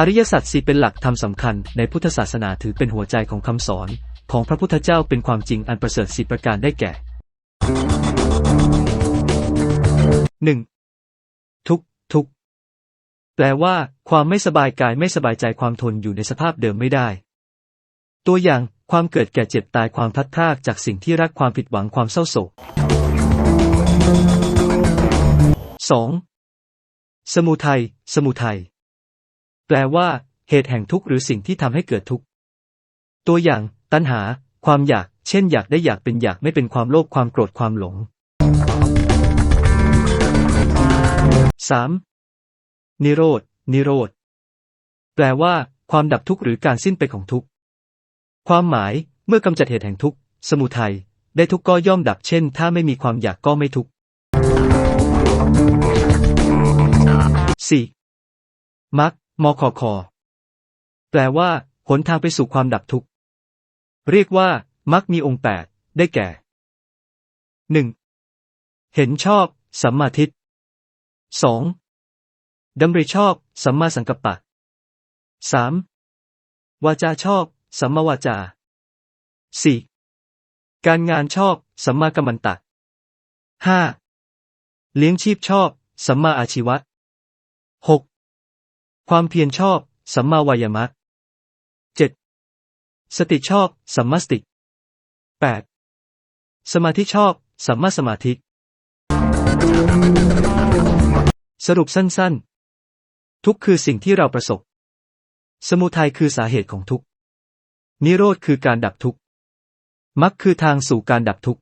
อริยสัจสี่เป็นหลักธรรมสำคัญในพุทธศาสนาถือเป็นหัวใจของคำสอน ของพระพุทธเจ้าเป็นความจริงอันประเสริฐสิประการได้แก่หนึ่งทุกทุกแปลว่า ความไม่สบายกายไม่สบายใจความทนอยู่ในสภาพเดิมไม่ได้ ตัวอย่างความเกิดแก่เจ็บตายความพลัดพรากจากสิ่งที่รักความผิดหวังความเศร้าโศก 2. สมุทัยสมุทัย แปลว่า เหตุแห่งทุกข์หรือสิ่งที่ทำให้เกิดทุกข์ ตัวอย่าง ตัณหา ความอยาก เช่น อยากได้อยากเป็นอยากไม่เป็นความโลภความโกรธความหลง 3. นิโรธนิโรธ แปลว่า ความดับทุกข์หรือการสิ้นไปของทุกข์ ความหมาย เมื่อกำจัดเหตุแห่งทุกข์ สมุทัย ได้ทุกข์ก็ย่อมดับ เช่น ถ้าไม่มีความอยากก็ไม่ทุกข์ 4. มัก มคค แปลว่า หนทางไปสู่ความดับทุกข์ เรียกว่า มักมีองค์แปดได้แก่ 1. เห็นชอบ สัมมาทิฏฐิ 2. ดำริชอบ สัมมาสังกัปปะ 3. วาจาชอบ สัมมาวาจา 4. การงานชอบ สัมมากัมมันตะ 5. เลี้ยงชีพชอบ สัมมาอาชีวะ 6. ความเพียรชอบ สัมมาวายามะ 7. สติชอบ สัมมาสติ 8. สมาธิชอบ สัมมาสมาธิ สรุปสั้นๆ ทุกข์คือสิ่งที่เราประสบ สมุทัยคือสาเหตุของทุกข์นิโรธคือการดับทุกข์มรรคคือทางสู่การดับทุกข์